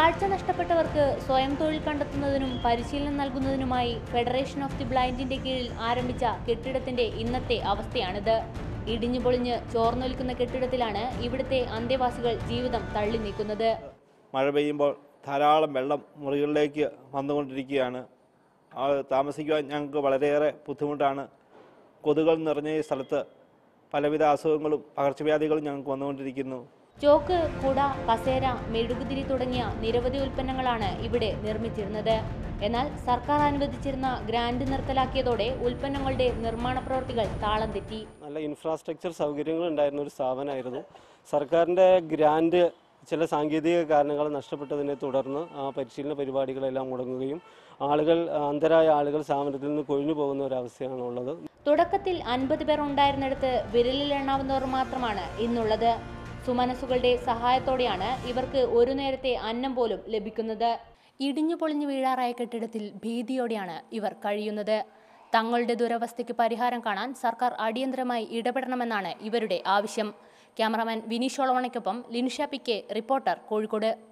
കാഴ്ച നഷ്ടപ്പെട്ടവർക്ക് സ്വയം തൊഴിൽ കണ്ടെത്തുന്നതിനും പരിശീലനം നൽകുന്നതിനുമായി ഫെഡറേഷൻ ഓഫ് ദി ബ്ലൈൻഡിന്റെ കീഴിൽ ആരംഭിച്ച കെട്ടിടത്തിന്റെ ഇന്നത്തെ അവസ്ഥയാണിത്. ഇടിഞ്ഞു പൊളിഞ്ഞ് ചോർന്നൊലിക്കുന്ന കെട്ടിടത്തിലാണ് ഇവിടുത്തെ അന്തേവാസികൾ ജീവിതം തള്ളി നീക്കുന്നത് മഴ പെയ്യുമ്പോൾ ധാരാളം വെള്ളം മുറികളിലേക്ക് വന്നുകൊണ്ടിരിക്കുകയാണ്. താമസിക്കുവാൻ ഞങ്ങൾക്ക് വളരെയേറെ ബുദ്ധിമുട്ടാണ്. കൊതുകൾ നിറഞ്ഞ ഈ സ്ഥലത്ത് പലവിധ അസുഖങ്ങളും പകർച്ചവ്യാധികളും ഞങ്ങൾക്ക് വന്നുകൊണ്ടിരിക്കുന്നു. ചോക്ക് കുട കസേര മെഴുകുതിരി തുടങ്ങിയ നിരവധി ഉൽപ്പന്നങ്ങളാണ് ഇവിടെ നിർമ്മിച്ചിരുന്നത്. എന്നാൽ സർക്കാർ അനുവദിച്ചിരുന്ന ഗ്രാന്റ് നിർത്തലാക്കിയതോടെ ഉൽപ്പന്നങ്ങളുടെ നിർമ്മാണ പ്രവൃത്തികൾ താളം തെറ്റി. നല്ല ഇൻഫ്രാസ്ട്രക്ചർ സൗകര്യങ്ങൾ ഉണ്ടായിരുന്ന ഒരു സ്ഥാപനമായിരുന്നു. സർക്കാരിന്റെ ഗ്രാൻഡ് ചില സാങ്കേതിക കാരണങ്ങൾ നഷ്ടപ്പെട്ടതിനെ തുടർന്ന് ആ പരിശീലന പരിപാടികളെല്ലാം മുടങ്ങുകയും ആളുകൾ അന്തരായ ആളുകൾ സ്ഥാപനത്തിൽ നിന്ന് കൊഴിഞ്ഞു പോകുന്ന ഒരു അവസ്ഥയാണ് ഉള്ളത്. തുടക്കത്തിൽ അൻപത് പേർ ഉണ്ടായിരുന്നിടത്ത് വിരലിൽ എണ്ണാവുന്നവർ മാത്രമാണ് ഇന്നുള്ളത്. സുമനസുകളുടെ സഹായത്തോടെയാണ് ഇവർക്ക് ഒരു നേരത്തെ അന്നം പോലും ലഭിക്കുന്നത്. ഇടിഞ്ഞു പൊളിഞ്ഞു വീഴാറായ കെട്ടിടത്തിൽ ഭീതിയോടെയാണ് ഇവർ കഴിയുന്നത്. തങ്ങളുടെ ദുരവസ്ഥയ്ക്ക് പരിഹാരം കാണാൻ സർക്കാർ അടിയന്തരമായി ഇടപെടണമെന്നാണ് ഇവരുടെ ആവശ്യം. Cameraman Vineesh ഒളവണയ്ക്കൊപ്പം Linusha P K reporter Kozhikode.